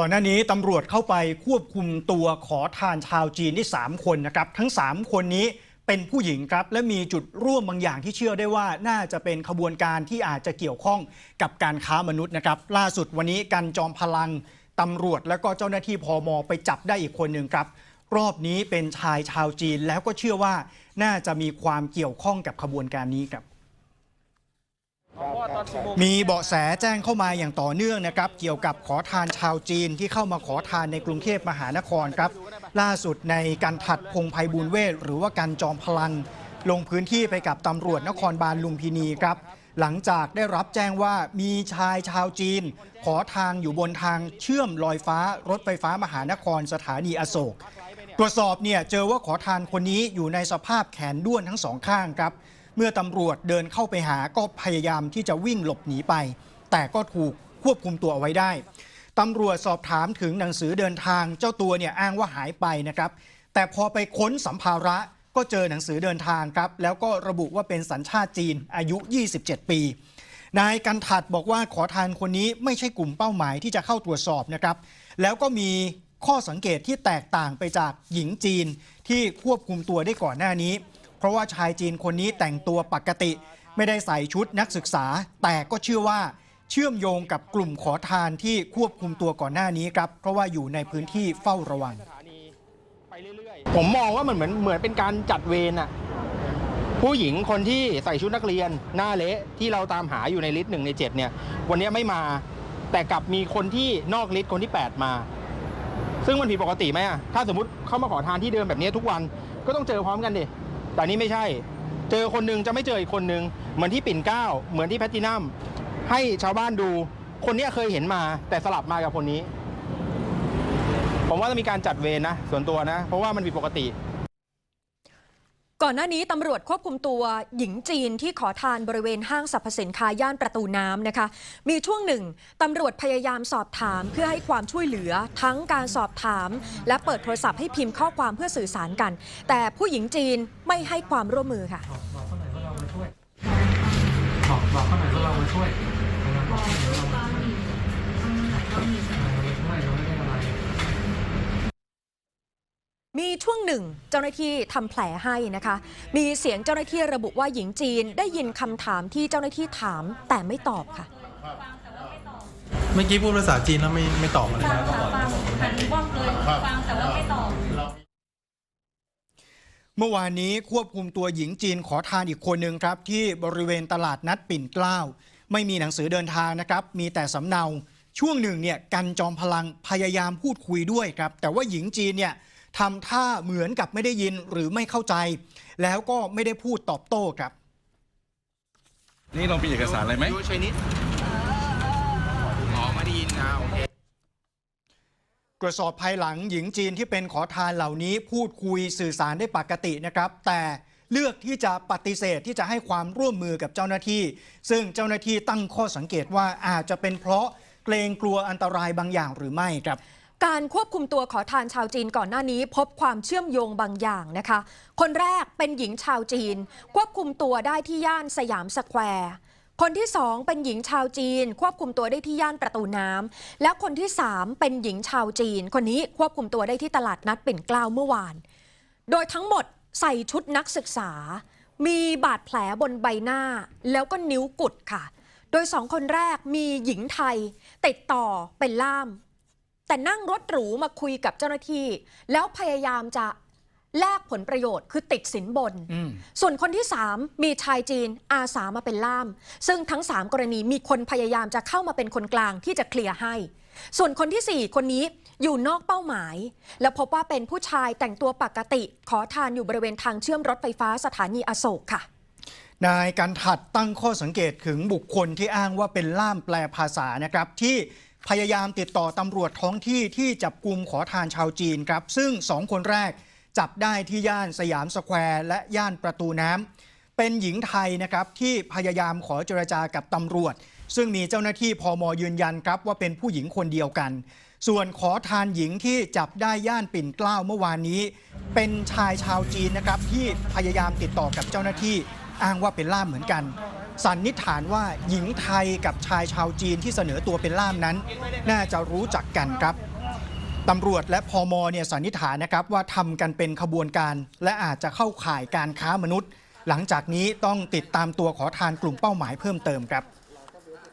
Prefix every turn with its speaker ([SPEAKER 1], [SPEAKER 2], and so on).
[SPEAKER 1] ก่อนหน้านี้ตำรวจเข้าไปควบคุมตัวขอทานชาวจีนได้3คนนะครับ ทั้ง 3 คนนี้เป็นผู้หญิงครับ และมีจุดร่วมบางอย่างที่เชื่อได้ว่าน่าจะเป็นขบวนการที่อาจจะเกี่ยวข้องกับการค้ามนุษย์นะครับ ล่าสุดวันนี้กันจอมพลังตำรวจและก็เจ้าหน้าที่พอมไปจับได้อีกคนหนึ่งครับ รอบนี้เป็นชายชาวจีนแล้วก็เชื่อว่าน่าจะมีความเกี่ยวข้องกับขบวนการนี้ครับ มีเบาะแสแจ้งเข้ามาอย่างต่อเนื่องนะครับ เกี่ยวกับขอทานชาวจีนที่เข้ามาขอทานในกรุงเทพมหานครครับ ล่าสุดในการถัดพงไพบูลเวทหรือว่าการจอมพลัง ลงพื้นที่ไปกับตำรวจนครบาลลุมพินีครับ หลังจากได้รับแจ้งว่ามีชายชาวจีน ขอทางอยู่บนทางเชื่อมลอยฟ้ารถไฟฟ้ามหานครสถานีอโศก ตรวจสอบเนี่ยเจอว่าขอทานคนนี้อยู่ในสภาพแขนด้วนทั้งสองข้างครับ เมื่อตำรวจเดินเข้าไปหาก็พยายามที่จะวิ่งหลบหนีไป แต่ก็ถูกควบคุมตัวเอาไว้ได้ตำรวจสอบถามถึงหนังสือเดินทางเจ้าตัวเนี่ยอ้างว่าหายไปนะครับ แต่พอไปค้นสัมภาระก็เจอหนังสือเดินทางครับ แล้วก็ระบุว่าเป็นสัญชาติจีนอายุ 27 ปี นายกันถัดบอกว่าขอทานคนนี้ไม่ใช่กลุ่มเป้าหมายที่จะเข้าตรวจสอบนะครับ แล้วก็มีข้อสังเกตที่แตกต่างไปจากหญิงจีนที่ควบคุมตัวได้ก่อนหน้านี้ เพราะว่าชายจีนคนนี้แต่งตัวปกติ ไม่ได้ใส่ชุดนักศึกษา แต่ก็เชื่อว่าเชื่อมโยงกับกลุ่มขอทานที่ควบคุมตัวก่อนหน้านี้ครับ เพราะว่าอยู่ในพื้นที่เฝ้าระวัง
[SPEAKER 2] ผมมองว่ามันเหมือนเหมือนเป็นการจัดเวรอะผู้หญิงคนที่ใส่ชุดนักเรียน หน้าเละที่เราตามหาอยู่ในลิสต์หนึ่งในเจ็ดเนี่ย วันนี้ไม่มา แต่กลับมีคนที่นอกลิสต์คนที่ 8 มา ซึ่งมันผิดปกติไหมอะถ้าสมมติเข้ามาขอทานที่เดิมแบบนี้ทุกวันก็ต้องเจอพร้อมกันดิ แต่นี่ไม่ใช่ เจอคนหนึงจะไม่เจออีกคนหนึง เหมือนที่ปิ่นเก้า เหมือนที่แพตตินัม ให้ชาวบ้านดู คนนี้เคยเห็นมา แต่สลับมากับคนนี้ ผมว่าจะมีการจัดเวรนะ ส่วนตัวนะ เพราะว่ามันผิดปกติ
[SPEAKER 3] ก่อนหน้านี้ตำรวจควบคุมตัวหญิงจีนที่ขอทานบริเวณห้างสรรพสินค้าย่านประตูน้ำนะคะ มีช่วงหนึ่งตำรวจพยายามสอบถามเพื่อให้ความช่วยเหลือทั้งการสอบถาม และเปิดโทรศัพท์ให้พิมพ์ข้อความเพื่อสื่อสารกัน แต่ผู้หญิงจีนไม่ให้ความร่วมมือค่ะ
[SPEAKER 4] บอกเขาหน่อยว่าเรามาช่วยบอกเขาหน่อยว่าเรามาช่วย มีช่ว
[SPEAKER 3] งหนึ่งเจ้าหน้าที่ทำแผลให้นะคะ มีเสียงเจ้าหน้าที่ระบุว่าหญิงจีนได้ยินคำถามที่เจ้าหน้าที่ถามแต่ไม่ตอบค่ะ
[SPEAKER 4] เมื่อกี้พูดภาษาจีนแล้วไม่ไม่ตอบอะไรนะ
[SPEAKER 5] ค่ะฟังหันกล้องเลยฟังแต่ว่าไม่ตอบ
[SPEAKER 1] เมื่อวานนี้ควบคุมตัวหญิงจีนขอทานอีกคนหนึ่งครับ ที่บริเวณตลาดนัดปิ่นเกล้า ไม่มีหนังสือเดินทางนะครับ มีแต่สำเนา ช่วงหนึ่งเนี่ยกันจอมพลังพยายามพูดคุยด้วยครับ แต่ว่าหญิงจีนเนี่ย ทำท่าเหมือนกับไม่ได้ยินหรือไม่เข้าใจ แล้วก็ไม่ได้พูดตอบโต้ครับ
[SPEAKER 6] นี่ลองเป็นเอกสารอะไรไหม
[SPEAKER 2] ยูชนิดอ๋อไม่ได้ยินนะโอเค
[SPEAKER 1] ตรวจสอบภายหลังหญิงจีนที่เป็นขอทานเหล่านี้พูดคุยสื่อสารได้ปกตินะครับ แต่เลือกที่จะปฏิเสธที่จะให้ความร่วมมือกับเจ้าหน้าที่ ซึ่งเจ้าหน้าที่ตั้งข้อสังเกตว่าอาจจะเป็นเพราะเกรงกลัวอันตรายบางอย่างหรือไม่ครับ
[SPEAKER 3] การควบคุมตัวขอทานชาวจีนก่อนหน้านี้ พบความเชื่อมโยงบางอย่างนะคะ คนแรกเป็นหญิงชาวจีน ควบคุมตัวได้ที่ย่านสยามสแควร์คนที่สองเป็นหญิงชาวจีน ควบคุมตัวได้ที่ย่านประตูน้ำและคนที่สามเป็นหญิงชาวจีน คนนี้ควบคุมตัวได้ที่ตลาดนัดปิ่นเกล้าเมื่อวาน โดยทั้งหมดใส่ชุดนักศึกษา มีบาดแผลบนใบหน้า แล้วก็นิ้วกุดค่ะ โดยสองคนแรกมีหญิงไทย ติดต่อเป็นล่าม แต่นั่งรถหรูมาคุยกับเจ้าหน้าที่ แล้วพยายามจะแลกผลประโยชน์คือติดสินบน
[SPEAKER 1] อืม
[SPEAKER 3] ส่วนคนที่ 3 มีชายจีนอาสามาเป็นล่าม ซึ่งทั้ง 3 กรณีมีคนพยายามจะเข้ามาเป็นคนกลางที่จะเคลียร์ให้ ส่วนคนทีสี่4 คนนี้อยู่นอกเป้าหมาย แล้วพบว่าเป็นผู้ชายแต่งตัวปกติ ขอทานอยู่บริเวณทางเชื่อมรถไฟฟ้าสถานีอโศกค่ะ
[SPEAKER 1] นายกันถัดตั้งข้อสังเกตถึงบุคคลที่อ้างว่าเป็นล่ามแปลภาษานะครับที่ พยายามติดต่อตำรวจท้องที่ที่จับกลุ่มขอทานชาวจีนครับ ซึ่งสองคนแรกจับได้ที่ย่านสยามสแควร์ และย่านประตูน้ำเป็นหญิงไทยนะครับที่พยายามขอเจรจากับตำรวจ ซึ่งมีเจ้าหน้าที่พอมยืนยันครับว่าเป็นผู้หญิงคนเดียวกัน ส่วนขอทานหญิงที่จับได้ย่านปิ่นเกล้าเมื่อวานนี้ เป็นชายชาวจีนนะครับที่พยายามติดต่อกับเจ้าหน้าที่อ้างว่าเป็นล่ามเหมือนกัน สันนิษฐานว่าหญิงไทยกับชายชาวจีนที่เสนอตัวเป็นล่ามนั้น น่าจะรู้จักกันครับตำรวจและพอมเนี่ยสันนิษฐานนะครับว่าทำกันเป็นขบวนการ และอาจจะเข้าข่ายการค้ามนุษย์ หลังจากนี้ต้องติดตามตัวขอทานกลุ่มเป้าหมายเพิ่มเติมครับ